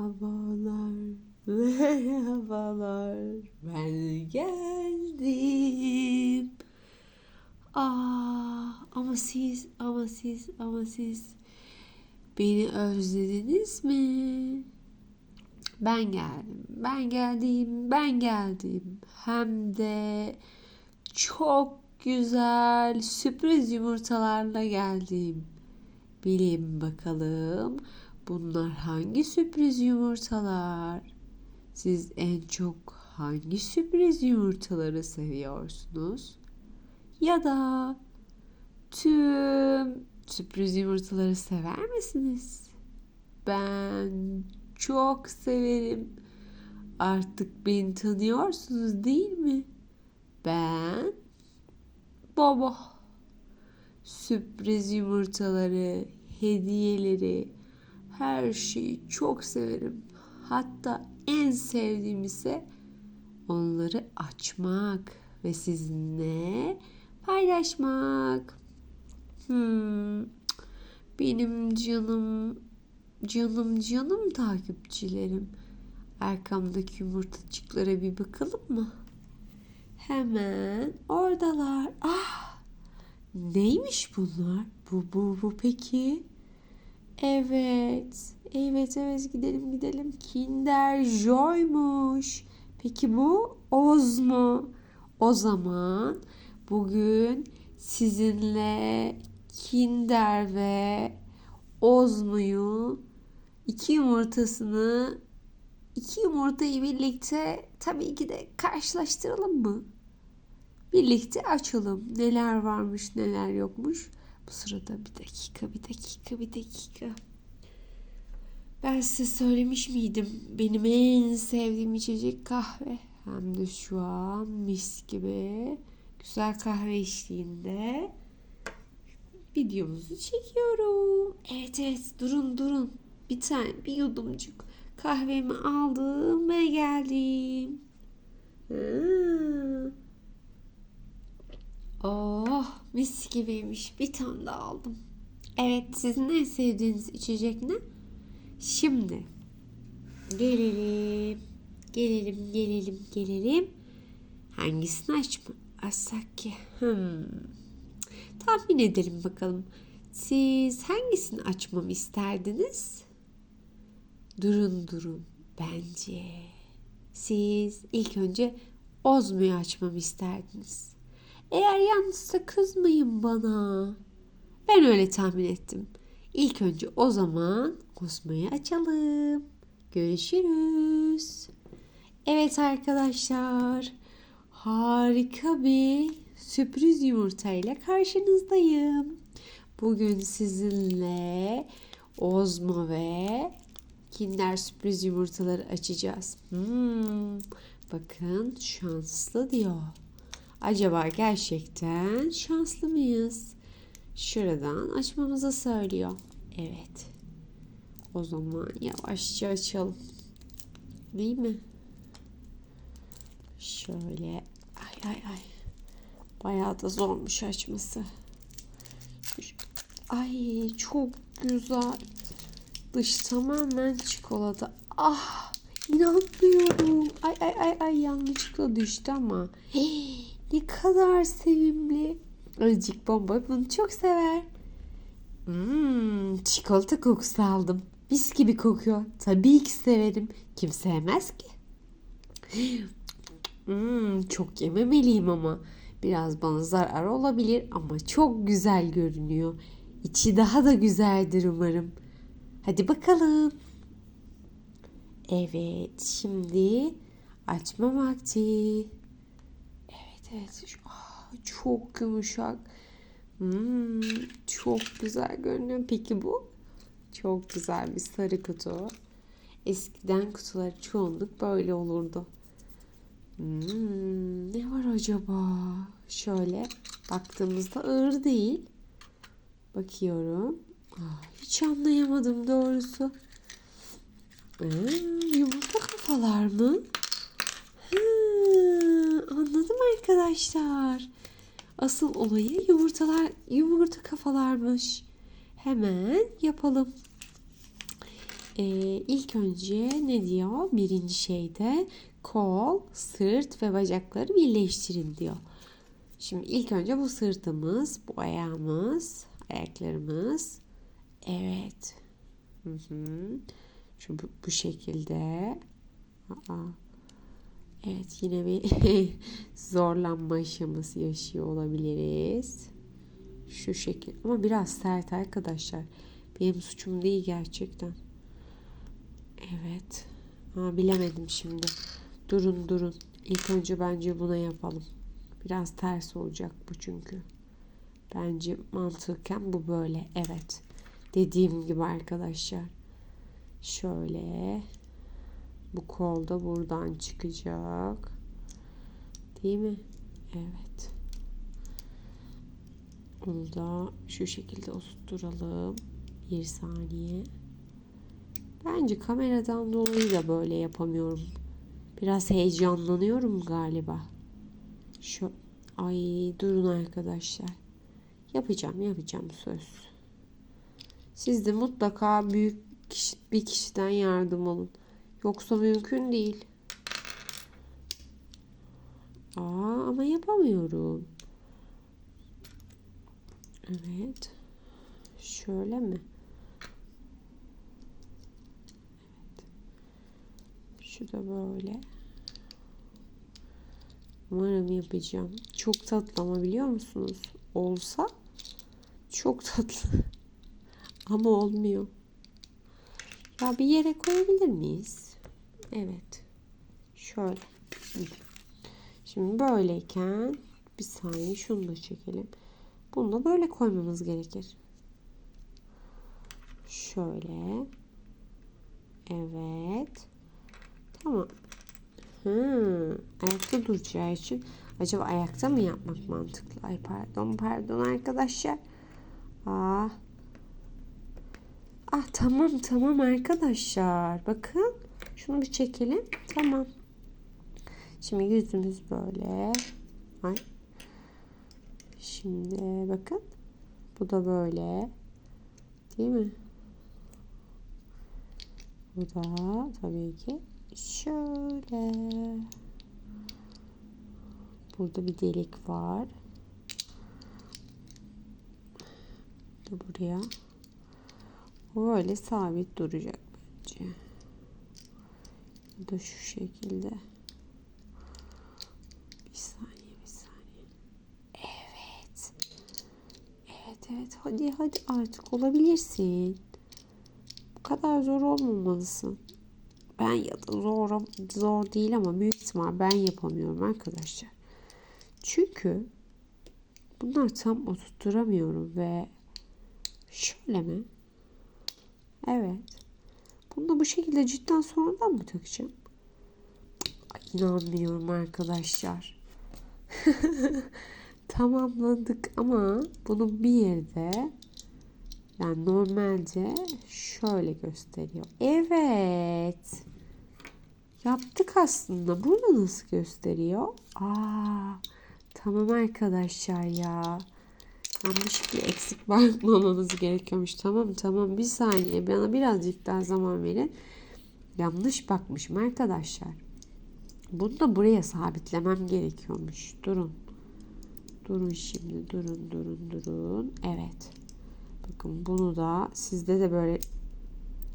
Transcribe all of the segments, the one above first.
Merhabalar, merhabalar. Ben geldim. Aa, ama siz, ama siz, ama siz beni özlediniz mi? Ben geldim, ben geldim, ben geldim. Hem de çok güzel sürpriz yumurtalarla geldim. Bilin bakalım bunlar hangi sürpriz yumurtalar? Siz en çok hangi sürpriz yumurtaları seviyorsunuz? Ya da tüm sürpriz yumurtaları sever misiniz? Ben çok severim. Artık beni tanıyorsunuz değil mi? Ben Baba. Sürpriz yumurtaları, hediyeleri, her şeyi çok severim. Hatta en sevdiğim ise onları açmak ve sizinle paylaşmak. Hmm, benim canım, canım, canım takipçilerim. Arkamdaki yumurtacıklara bir bakalım mı? Hemen oradalar. Ah! Neymiş bunlar? Bu bu bu peki? Evet. Evet evet gidelim gidelim. Kinder Joy'muş. Peki bu Oz mu? O zaman bugün sizinle Kinder ve Ozmo'yu iki yumurtasını iki yumurtayı birlikte tabii ki de karşılaştıralım mı? Birlikte açalım. Neler varmış, neler yokmuş. Bu sırada bir dakika, bir dakika, bir dakika. Ben size söylemiş miydim? Benim en sevdiğim içecek kahve. Hem de şu an mis gibi güzel kahve eşliğinde videomuzu çekiyorum. Evet evet durun durun. Bir tane bir yudumcuk kahvemi aldım ve geldim. Hmm. Oh mis gibiymiş. Bir tane daha aldım. Evet sizin en sevdiğiniz içecek ne? Şimdi gelelim. Gelelim gelelim gelelim. Hangisini açma? Açsak ki. Hmm. Tahmin edelim bakalım. Siz hangisini açmamı isterdiniz? Durun durun. Bence siz ilk önce Ozmo'yu açmamı isterdiniz. Eğer yanlışsa kızmayın bana. Ben öyle tahmin ettim. İlk önce o zaman Ozmo'yu açalım. Görüşürüz. Evet arkadaşlar. Harika bir sürpriz yumurta ile karşınızdayım. Bugün sizinle Ozmo ve Kinder sürpriz yumurtaları açacağız. Hmm, bakın şanslı diyor. Acaba gerçekten şanslı mıyız? Şuradan açmamızı söylüyor. Evet. O zaman yavaşça açalım. Değil mi? Şöyle. Ay ay ay. Bayağı da zormuş açması. Ay çok güzel. Dış tamamen çikolata. Ah inanmıyorum. Ay ay ay ay yanlışlıkla düştü ama. Hey, ne kadar sevimli. Azıcık bomba bunu çok sever. Hmm, çikolata kokusu aldım. Mis gibi kokuyor. Tabii ki severim. Kim sevmez ki? Hmm, çok yememeliyim ama. Biraz bana zarar olabilir ama çok güzel görünüyor. İçi daha da güzeldir umarım. Hadi bakalım. Evet, şimdi açma vakti. Evet. Şu- çok yumuşak. Hmm, çok güzel görünüyor. Peki bu? Çok güzel bir sarı kutu. Eskiden kutular çoğunluk böyle olurdu. Hmm, ne var acaba? Şöyle baktığımızda ağır değil. Bakıyorum. Ah, hiç anlayamadım doğrusu. Hmm, yumurta kafalar mı? Anladım arkadaşlar. Asıl olayı yumurtalar, yumurta kafalarmış. Hemen yapalım. Ee, ilk önce ne diyor? Birinci şeyde kol, sırt ve bacakları birleştirin diyor. Şimdi ilk önce bu sırtımız, bu ayağımız, ayaklarımız. Evet. Hı hı. Şu bu, bu şekilde. Aa. Evet yine bir zorlanma aşaması yaşıyor olabiliriz. Şu şekil. Ama biraz sert arkadaşlar. Benim suçum değil gerçekten. Evet. Ha, bilemedim şimdi. Durun durun. İlk önce bence buna yapalım. Biraz ters olacak bu çünkü. Bence mantıken bu böyle. Evet. Dediğim gibi arkadaşlar. Şöyle. Bu kol da buradan çıkacak. Değil mi? Evet. Onu da şu şekilde oturtturalım. Bir saniye. Bence kameradan dolayı da böyle yapamıyorum. Biraz heyecanlanıyorum galiba. Şu ay durun arkadaşlar. Yapacağım, yapacağım söz. Siz de mutlaka büyük kişi, bir kişiden yardım alın. Yoksa mümkün değil. Aa ama yapamıyorum. Evet. Şöyle mi? Şu da böyle. Umarım yapacağım. Çok tatlı ama biliyor musunuz? Olsa çok tatlı. ama olmuyor. Ya bir yere koyabilir miyiz? Evet. Şöyle. Şimdi böyleyken bir saniye şunu da çekelim. Bunu da böyle koymamız gerekir. Şöyle. Evet. Tamam. Hı, ayakta duracağı için acaba ayakta mı yapmak mantıklı? Ay pardon pardon arkadaşlar. Aa. Ah tamam tamam arkadaşlar. Bakın. Şunu bir çekelim. Tamam. Şimdi yüzümüz böyle. Ay. Şimdi bakın. Bu da böyle. Değil mi? Bu da tabii ki şöyle. Burada bir delik var. Da buraya. Böyle sabit duracak bence. Da şu şekilde. Bir saniye, bir saniye. Evet. Evet, evet. Hadi, hadi artık olabilirsin. Bu kadar zor olmamalısın. Ben ya da zor, zor değil ama büyük ihtimal ben yapamıyorum arkadaşlar. Çünkü bunlar tam oturtturamıyorum ve şöyle mi? Evet. Bunu da bu şekilde cidden sonradan mı takacağım? Ay, inanmıyorum arkadaşlar. Tamamladık ama bunu bir yerde yani normalde şöyle gösteriyor. Evet. Yaptık aslında. Burada nasıl gösteriyor? Aa, tamam arkadaşlar ya. Yanlış bir eksik bakmamamız gerekiyormuş. Tamam tamam bir saniye bana birazcık daha zaman verin. Yanlış bakmışım arkadaşlar. Bunu da buraya sabitlemem gerekiyormuş. Durun. Durun şimdi durun durun durun. Evet. Bakın bunu da sizde de böyle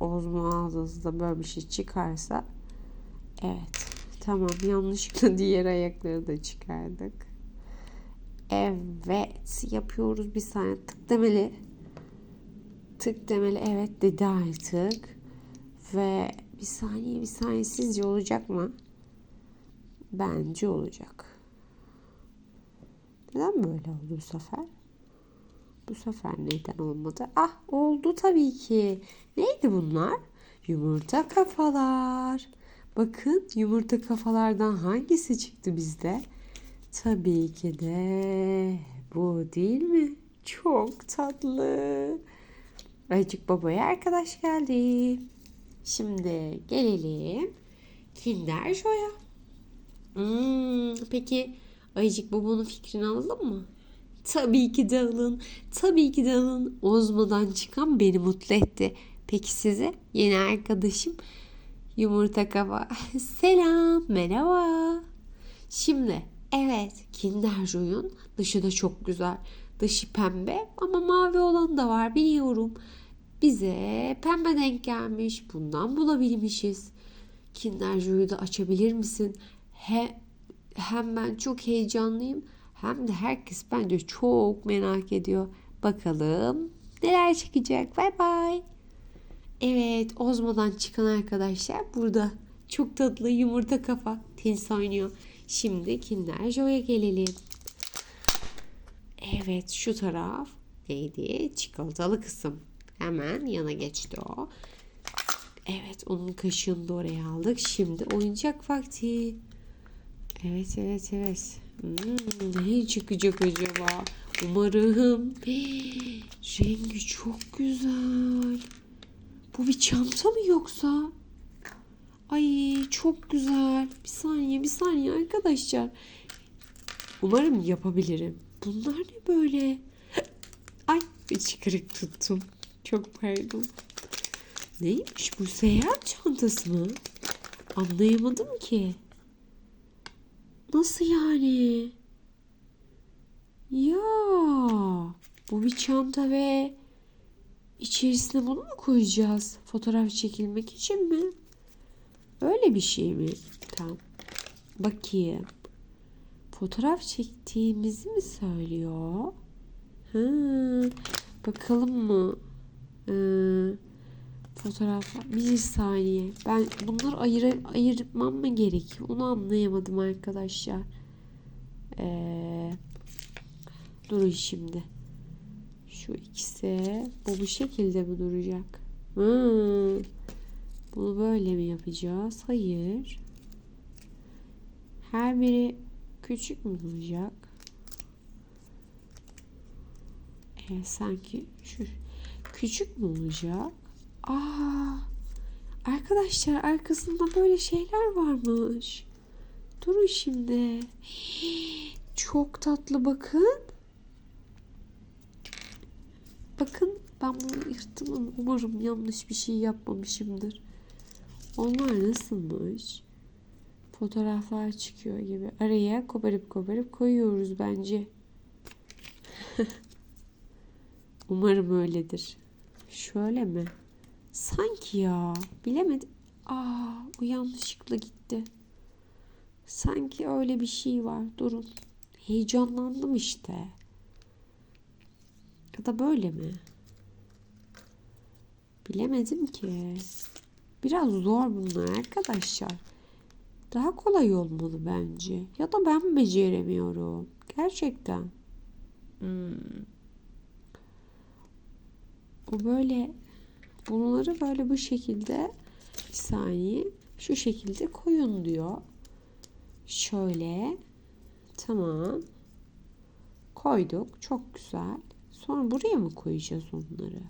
ozma ağzınızda böyle bir şey çıkarsa evet. Tamam yanlışlıkla diğer ayakları da çıkardık. Evet yapıyoruz bir saniye tık demeli. Tık demeli evet dedi artık. Ve bir saniye bir saniye sizce olacak mı? Bence olacak. Neden böyle oldu bu sefer? Bu sefer neden olmadı? Ah oldu tabii ki. Neydi bunlar? Yumurta kafalar. Bakın yumurta kafalardan hangisi çıktı bizde? Tabii ki de bu değil mi? Çok tatlı. Ayıcık babaya arkadaş geldi. Şimdi gelelim Kinder Joy'a. Hmm, peki Ayıcık babanın fikrini alalım mı? Tabii ki de alın. Tabii ki de alın. Ozmadan çıkan beni mutlu etti. Peki size yeni arkadaşım Yumurta Kafa. Selam, merhaba. Şimdi evet Kinder Joy'un dışı da çok güzel. Dışı pembe ama mavi olan da var biliyorum. Bize pembe denk gelmiş. Bundan bulabilmişiz. Kinder Joy'u da açabilir misin? He, hem ben çok heyecanlıyım hem de herkes bence çok merak ediyor. Bakalım neler çıkacak. Bay bay. Evet Ozmo'dan çıkan arkadaşlar burada. Çok tatlı yumurta kafa tenis oynuyor. Şimdi Kinder Joy'a gelelim. Evet şu taraf neydi? Çikolatalı kısım. Hemen yana geçti o. Evet onun kaşığını da oraya aldık. Şimdi oyuncak vakti. Evet evet evet. Hmm, ne çıkacak acaba? Umarım. Rengi çok güzel. Bu bir çanta mı yoksa? Ay çok güzel. Bir saniye bir saniye arkadaşlar. Umarım yapabilirim. Bunlar ne böyle? Ay bir çıkarık tuttum. Çok pardon. Neymiş bu seyahat çantası mı? Anlayamadım ki. Nasıl yani? Ya bu bir çanta ve içerisine bunu mu koyacağız? Fotoğraf çekilmek için mi? Öyle bir şey mi? Tamam. Bakayım. Fotoğraf çektiğimizi mi söylüyor? Ha, bakalım mı? Ee, fotoğraf bir saniye. Ben bunları ayır, ayırmam mı gerekiyor? Onu anlayamadım arkadaşlar. Ee, durun şimdi. Şu ikisi bu bu şekilde mi duracak? Hmm. Bunu böyle mi yapacağız? Hayır. Her biri küçük mü olacak? Evet sanki şu küçük mü olacak? Aa, arkadaşlar arkasında böyle şeyler varmış. Durun şimdi. Çok tatlı bakın. Bakın ben bunu yırttım. Umarım yanlış bir şey yapmamışımdır. Onlar nasılmış? Fotoğraflar çıkıyor gibi. Araya koparıp koparıp koyuyoruz bence. Umarım öyledir. Şöyle mi? Sanki ya. Bilemedim. Aa, o yanlışlıkla gitti. Sanki öyle bir şey var. Durun. Heyecanlandım işte. Ya da böyle mi? Bilemedim ki. Biraz zor bunlar arkadaşlar. Daha kolay olmalı bence. Ya da ben beceremiyorum. Gerçekten. Hmm. Bu böyle bunları böyle bu şekilde bir saniye şu şekilde koyun diyor. Şöyle tamam koyduk çok güzel. Sonra buraya mı koyacağız onları?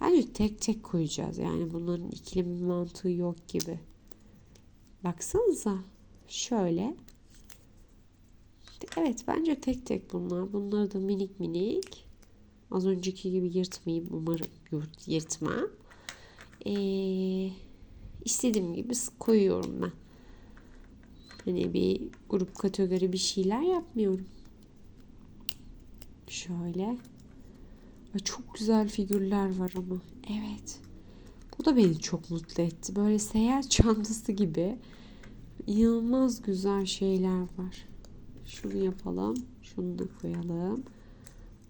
Bence tek tek koyacağız. Yani bunların ikili bir mantığı yok gibi. Baksanıza. Şöyle. Evet bence tek tek bunlar. Bunları da minik minik. Az önceki gibi yırtmayayım. Umarım yurt, yırtmam. Ee, istediğim gibi koyuyorum ben. Hani bir grup kategori bir şeyler yapmıyorum. Şöyle. Ay çok güzel figürler var ama. Evet. Bu da beni çok mutlu etti. Böyle seyahat çantası gibi. İnanılmaz güzel şeyler var. Şunu yapalım. Şunu da koyalım.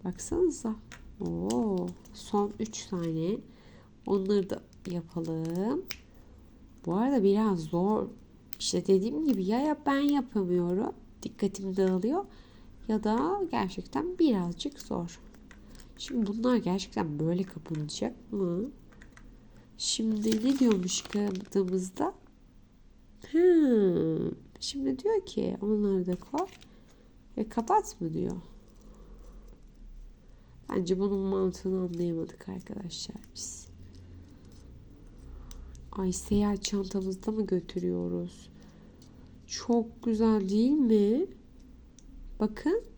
Baksanıza. Oo, son 3 tane. Onları da yapalım. Bu arada biraz zor. İşte dediğim gibi ya, ya ben yapamıyorum. Dikkatim dağılıyor. Ya da gerçekten birazcık zor. Şimdi bunlar gerçekten böyle kapanacak mı? Şimdi ne diyormuş kağıdımızda? Hmm. Şimdi diyor ki onları da koy ve kapat mı diyor. Bence bunun mantığını anlayamadık arkadaşlar biz. Ay seyahat çantamızda mı götürüyoruz? Çok güzel değil mi? Bakın.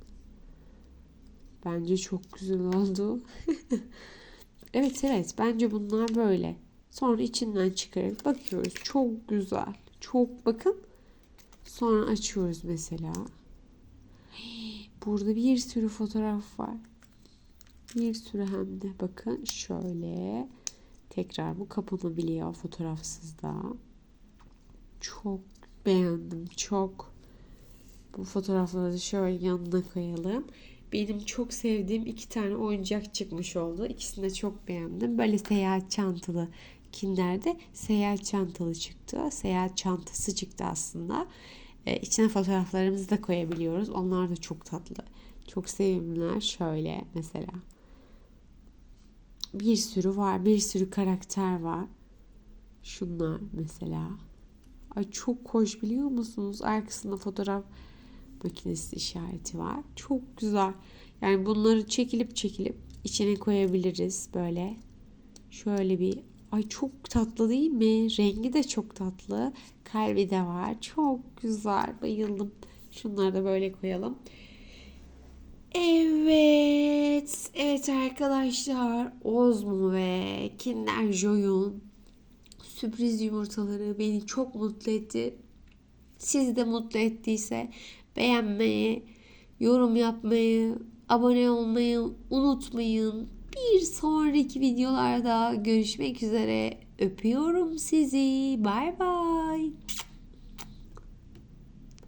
Bence çok güzel oldu. Evet evet bence bunlar böyle. Sonra içinden çıkarıp bakıyoruz. Çok güzel. Çok bakın. Sonra açıyoruz mesela. Burada bir sürü fotoğraf var. Bir sürü hem de bakın şöyle. Tekrar bu kapanabiliyor fotoğrafsız da. Çok beğendim. Çok. Bu fotoğrafları şöyle yanına koyalım. Benim çok sevdiğim iki tane oyuncak çıkmış oldu. İkisini de çok beğendim. Böyle seyahat çantalı. Kinder'de seyahat çantalı çıktı. Seyahat çantası çıktı aslında. Ee, içine fotoğraflarımızı da koyabiliyoruz. Onlar da çok tatlı. Çok sevimliler. Şöyle mesela. Bir sürü var. Bir sürü karakter var. Şunlar mesela. Ay çok hoş biliyor musunuz? Arkasında fotoğraf makinesi işareti var. Çok güzel. Yani bunları çekilip çekilip içine koyabiliriz böyle. Şöyle bir ay çok tatlı değil mi? Rengi de çok tatlı. Kalbi de var. Çok güzel. Bayıldım. Şunları da böyle koyalım. Evet. Evet arkadaşlar. Ozmo ve Kinder Joy'un sürpriz yumurtaları beni çok mutlu etti. Sizi de mutlu ettiyse beğenmeyi, yorum yapmayı, abone olmayı unutmayın. Bir sonraki videolarda görüşmek üzere. Öpüyorum sizi. Bay bay.